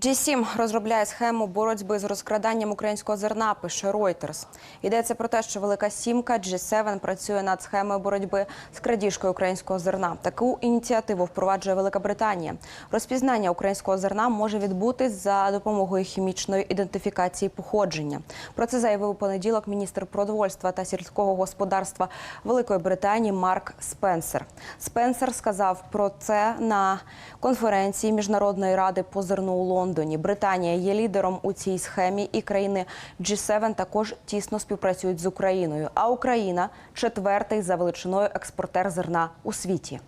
G7 розробляє схему боротьби з розкраданням українського зерна, пише Reuters. Йдеться про те, що Велика Сімка G7 працює над схемою боротьби з крадіжкою українського зерна. Таку ініціативу впроваджує Велика Британія. Розпізнання українського зерна може відбутись за допомогою хімічної ідентифікації походження. Про це заявив у понеділок міністр продовольства та сільського господарства Великої Британії Марк Спенсер. Спенсер сказав про це на конференції Міжнародної ради по зерну у Лондоні. Британія є лідером у цій схемі, і країни G7 також тісно співпрацюють з Україною. А Україна четвертий за величиною експортер зерна у світі.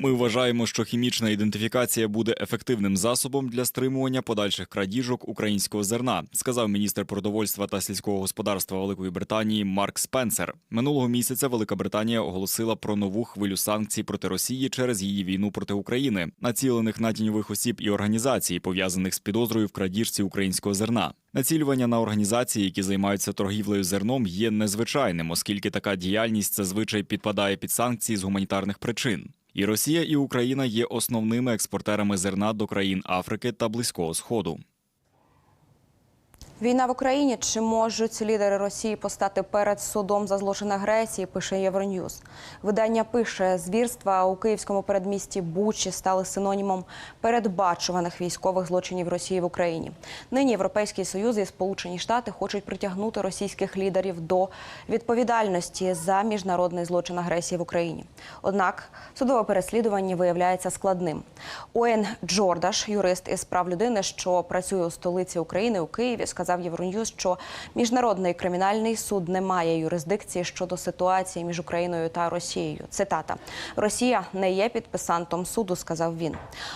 Ми вважаємо, що хімічна ідентифікація буде ефективним засобом для стримування подальших крадіжок українського зерна, сказав міністр продовольства та сільського господарства Великої Британії Марк Спенсер. Минулого місяця Велика Британія оголосила про нову хвилю санкцій проти Росії через її війну проти України, націлених на тіньових осіб і організацій, пов'язаних з підозрою в крадіжці українського зерна. Націлювання на організації, які займаються торгівлею зерном, є незвичайним, оскільки така діяльність зазвичай підпадає під санкції з гуманітарних причин. І Росія, і Україна є основними експортерами зерна до країн Африки та Близького Сходу. Війна в Україні чи можуть лідери Росії постати перед судом за злочин агресії? Пише Євроньюз. Видання пише звірства у київському передмісті Бучі стали синонімом передбачуваних військових злочинів Росії в Україні. Нині Європейський Союз і Сполучені Штати хочуть притягнути російських лідерів до відповідальності за міжнародний злочин агресії в Україні. Однак судове переслідування виявляється складним. Оен Джордаш, юрист із прав людини, що працює у столиці України у Києві, сказав Євроньюз, що міжнародний кримінальний суд не має юрисдикції щодо ситуації між Україною та Росією. Цитата: Росія не є підписантом суду, сказав він.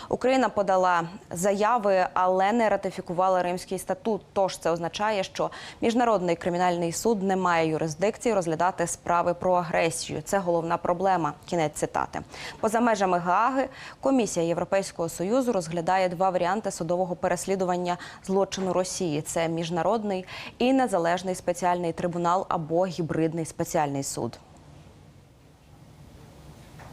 Україна подала заяви, але не ратифікувала Римський статут. Тож це означає, що міжнародний кримінальний суд не має юрисдикції розглядати справи про агресію. Це головна проблема. Кінець цитати. Поза межами Гааги комісія Європейського союзу розглядає два варіанти судового переслідування злочину Росії: це міжнародний і незалежний спеціальний трибунал або гібридний спеціальний суд.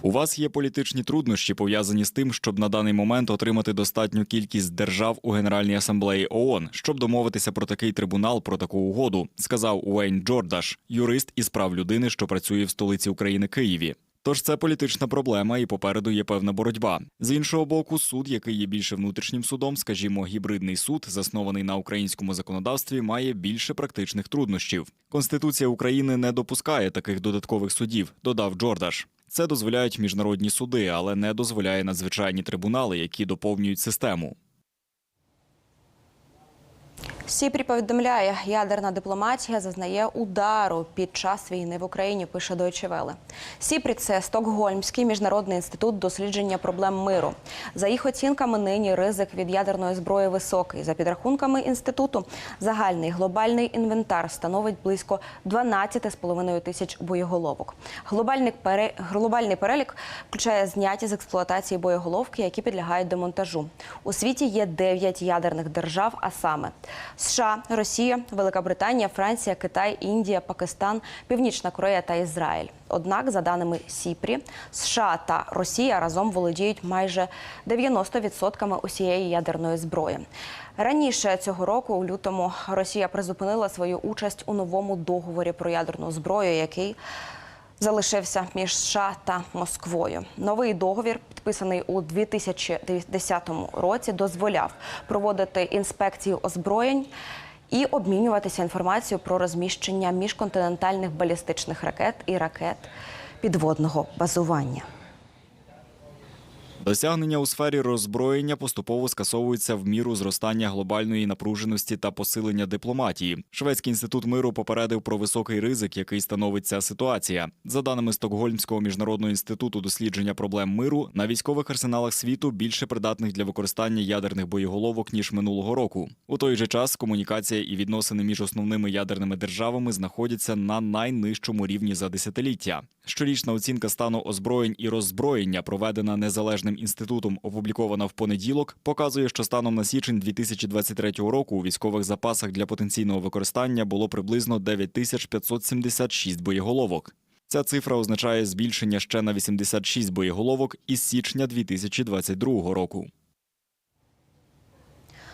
У вас є політичні труднощі, пов'язані з тим, щоб на даний момент отримати достатню кількість держав у Генеральній асамблеї ООН, щоб домовитися про такий трибунал, про таку угоду, сказав Уейн Джордаш, юрист із прав людини, що працює в столиці України Києві. Тож це політична проблема, і попереду є певна боротьба. З іншого боку, суд, який є більше внутрішнім судом, скажімо, гібридний суд, заснований на українському законодавстві, має більше практичних труднощів. Конституція України не допускає таких додаткових судів, додав Джордаш. Це дозволяють міжнародні суди, але не дозволяє надзвичайні трибунали, які доповнюють систему. Сіпрі повідомляє, ядерна дипломатія зазнає удару під час війни в Україні. Пише Deutsche Welle. Сіпрі це Стокгольмський міжнародний інститут дослідження проблем миру. За їх оцінками, нині ризик від ядерної зброї високий. За підрахунками інституту, загальний глобальний інвентар становить близько 12,5 тисяч боєголовок. Глобальний глобальний перелік включає зняті з експлуатації боєголовки, які підлягають демонтажу. У світі є 9 ядерних держав, а саме США, Росія, Велика Британія, Франція, Китай, Індія, Пакистан, Північна Корея та Ізраїль. Однак, за даними Сіпрі, США та Росія разом володіють майже 90% усієї ядерної зброї. Раніше цього року, у лютому, Росія призупинила свою участь у новому договорі про ядерну зброю, який залишився між США та Москвою. Новий договір, підписаний у 2010 році, дозволяв проводити інспекції озброєнь. І обмінюватися інформацією про розміщення міжконтинентальних балістичних ракет і ракет підводного базування. Досягнення у сфері роззброєння поступово скасовуються в міру зростання глобальної напруженості та посилення дипломатії. Шведський інститут миру попередив про високий ризик, який становить ця ситуація. За даними Стокгольмського міжнародного інституту дослідження проблем миру, на військових арсеналах світу більше придатних для використання ядерних боєголовок ніж минулого року. У той же час комунікація і відносини між основними ядерними державами знаходяться на найнижчому рівні за десятиліття. Щорічна оцінка стану озброєнь і роззброєння, проведена незалежним інститутом, опублікована в понеділок, показує, що станом на січень 2023 року у військових запасах для потенційного використання було приблизно 9576 боєголовок. Ця цифра означає збільшення ще на 86 боєголовок із січня 2022 року.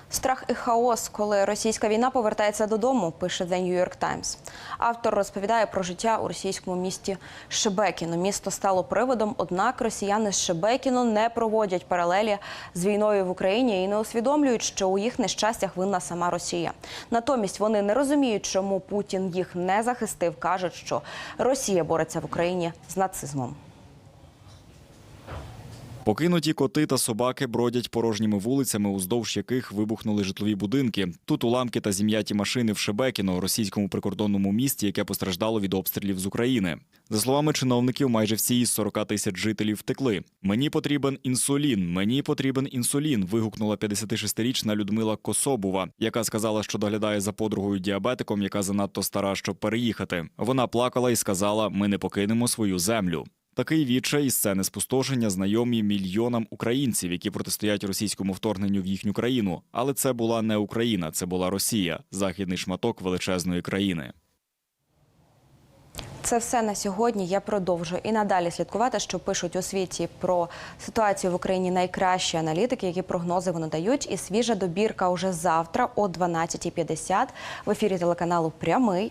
Страх і хаос, коли російська війна повертається додому, пише The New York Times. Автор розповідає про життя у російському місті Шебекіно. Місто стало приводом, однак росіяни з Шебекіно не проводять паралелі з війною в Україні і не усвідомлюють, що у їх нещастях винна сама Росія. Натомість вони не розуміють, чому Путін їх не захистив. кажуть, що Росія бореться в Україні з нацизмом. Покинуті коти та собаки бродять порожніми вулицями, уздовж яких вибухнули житлові будинки. Тут уламки та зім'яті машини в Шебекіно, російському прикордонному місті, яке постраждало від обстрілів з України. За словами чиновників, майже всі із 40 тисяч жителів втекли. Мені потрібен інсулін. Мені потрібен інсулін. Вигукнула 56-річна Людмила Кособова, яка сказала, що доглядає за подругою діабетиком, яка занадто стара, щоб переїхати. Вона плакала і сказала: Ми не покинемо свою землю. Такий відчай і сцени спустошення знайомі мільйонам українців, які протистоять російському вторгненню в їхню країну. Але це була не Україна, це була Росія, західний шматок величезної країни. Це все на сьогодні. Я продовжую і надалі слідкувати, що пишуть у світі про ситуацію в Україні найкращі аналітики, які прогнози вони дають. І свіжа добірка уже завтра о 12.50 в ефірі телеканалу Прямий.